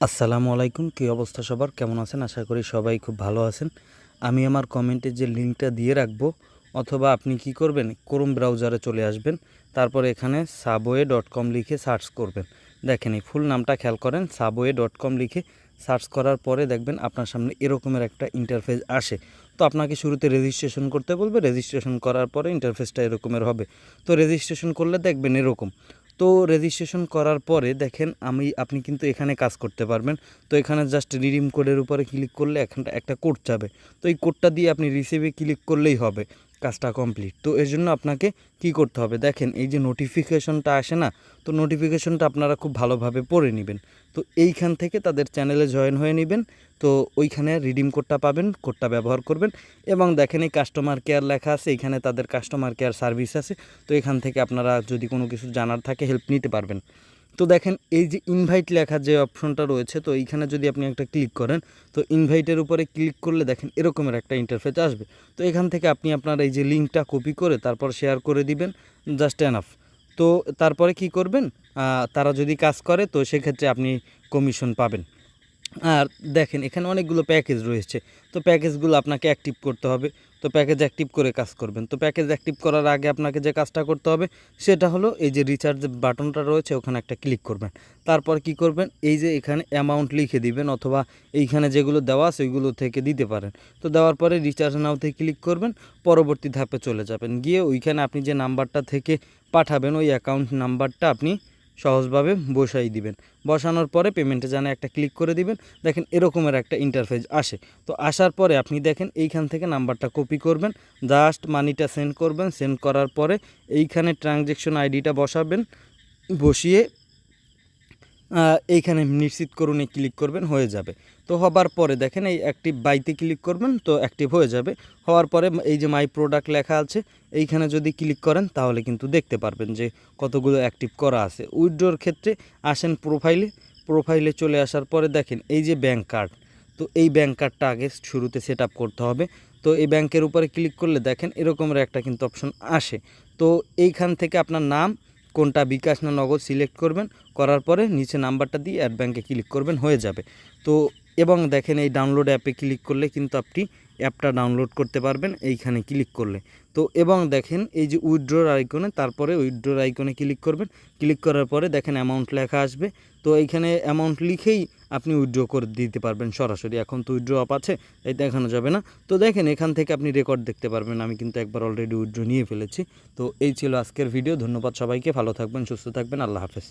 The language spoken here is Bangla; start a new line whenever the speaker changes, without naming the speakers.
আসসালামু আলাইকুম, কী অবস্থা সবার? কেমন আছেন? আশা করি সবাই খুব ভালো আছেন। আমি আমার কমেন্টে যে লিঙ্কটা দিয়ে রাখব, অথবা আপনি কি করবেন ক্রোম ব্রাউজারে চলে আসবেন, তারপর এখানে সাবওয়ে ডট কম লিখে সার্চ করবেন। দেখেন, এই ফুল নামটা খেয়াল করেন সাবওয়ে ডট কম লিখে সার্চ করার পরে দেখবেন আপনার সামনে এরকমের একটা ইন্টারফেস আসে। তো আপনাকে শুরুতে রেজিস্ট্রেশন করতে বলবে রেজিস্ট্রেশন করার পরে ইন্টারফেসটা এরকমের হবে। তো রেজিস্ট্রেশন করলে দেখবেন এরকম। তো রেজিস্ট্রেশন করার পরে দেখেন আমি, আপনি কিন্তু এখানে কাজ করতে পারবেন। তো এখানে জাস্ট রিডিম কোডের উপরে ক্লিক করলে এখানটা একটা কোড যাবে। তো এই কোডটা দিয়ে আপনি রিসিভে ক্লিক করলেই হবে। কাজটা কমপ্লিট তো এর জন্য আপনাকে কি করতে হবে? দেখেন, এই যে নোটিফিকেশনটা আসে না, তো নোটিফিকেশনটা আপনারা খুব ভালোভাবে পড়ে নেবেন। তো এইখান থেকে তাদের চ্যানেলে জয়েন হয়ে নেবেন। তো ওইখানে রিডিম কোডটা পাবেন কোডটা ব্যবহার করবেন এবং দেখেন, এই কাস্টমার কেয়ার লেখা আছে এইখানে তাদের কাস্টমার কেয়ার সার্ভিস আছে। তো এখান থেকে আপনারা যদি কোনো কিছু জানার থাকে হেল্প নিতে পারবেন। তো দেখেন, এই যে ইনভাইট লেখা যে অপশনটা রয়েছে, তো এইখানে যদি আপনি একটা ক্লিক করেন, তো ইনভাইটের উপরে ক্লিক করলে দেখেন এরকমের একটা ইন্টারফেস আসবে। তো এখান থেকে আপনি আপনার এই যে লিঙ্কটা কপি করে তারপর শেয়ার করে দিবেন জাস্ট এনাফ তো তারপরে কি করবেন? তারা যদি কাজ করে, তো সেক্ষেত্রে আপনি কমিশন পাবেন। আর দেখেন, এখানে অনেকগুলো প্যাকেজ রয়েছে। তো প্যাকেজগুলো আপনাকে অ্যাক্টিভ করতে হবে। তো প্যাকেজ অ্যাক্টিভ করে কাজ করবেন। তো প্যাকেজ অ্যাক্টিভ করার আগে আপনাকে যে কাজটা করতে হবে, সেটা হলো এই যে রিচার্জ বাটনটা রয়েছে, ওখানে একটা ক্লিক করবেন। তারপর কি করবেন? এই যে এখানে অ্যামাউন্ট লিখে দিবেন, অথবা এইখানে যেগুলো দেওয়া আছে, ওইগুলো থেকে দিতে পারেন। তো দেওয়ার পরে রিচার্জ নাওতে ক্লিক করবেন, পরবর্তী ধাপে চলে যাবেন। গিয়ে ওইখানে আপনি যে নাম্বারটা থেকে পাঠাবেন, ওই অ্যাকাউন্ট নাম্বারটা আপনি সহজভাবে বসাই দিবেন। বসানোর পরে পেমেন্টে জানে একটা ক্লিক করে দিবেন। দেখেন এরকমের একটা ইন্টারফেস আসে। তো আসার পরে আপনি দেখেন এইখান থেকে নাম্বারটা কপি করবেন। জাস্ট মানিটা সেন্ড করবেন। সেন্ড করার পরে এইখানে ট্রানজ্যাকশন আইডিটা বসাবেন। বসিয়ে এইখানে নিশ্চিত করুন ক্লিক করবেন, হয়ে যাবে। তো হবার পরে দেখেন, এই অ্যাক্টিভ বাইতে ক্লিক করবেন তো অ্যাক্টিভ হয়ে যাবে। হওয়ার পরে এই যে মাই প্রোডাক্ট লেখা আছে, এইখানে যদি ক্লিক করেন তাহলে কিন্তু দেখতে পারবেন যে কতগুলো অ্যাক্টিভ করা আছে। উইড্রোর ক্ষেত্রে আসেন প্রোফাইলে প্রোফাইলে চলে আসার পরে দেখেন, এই যে ব্যাংক কার্ড তো এই ব্যাঙ্ক কার্ডটা আগে শুরুতে সেট করতে হবে। তো এই ব্যাংকের উপরে ক্লিক করলে দেখেন, এরকমের একটা কিন্তু অপশন আসে। তো এইখান থেকে আপনার নাম, কোনটা বিকাশ না নগদ সিলেক্ট করবেন, করার পরে নিচে নাম্বারটা দিয়ে অ্যাড ব্যাঙ্কে ক্লিক করবেন, হয়ে যাবে। তো এবং দেখেন এই ডাউনলোড অ্যাপে ক্লিক করলে কিন্তু আপনি অ্যাপটা ডাউনলোড করতে পারবেন, এইখানে ক্লিক করলে। তো এবং দেখেন এই যে উইথড্রোর আইকনে তারপরে উইথড্রোর আইকনে ক্লিক করবেন। ক্লিক করার পরে দেখেন অ্যামাউন্ট লেখা আসবে। তো এইখানে অ্যামাউন্ট লিখেই আপনি উইথড্র করে দিতে পারবেন সরাসরি। এখন তো উইথড্র আপ আছে, তাই দেখানো যাবে না। তো দেখেন এখান থেকে আপনি রেকর্ড দেখতে পারবেন, আমি কিন্তু একবার অলরেডি উইথড্র নিয়ে ফেলেছি। তো এই ছিল আজকের ভিডিও ধন্যবাদ সবাইকে, ভালো থাকবেন, সুস্থ থাকবেন, আল্লাহ হাফেজ।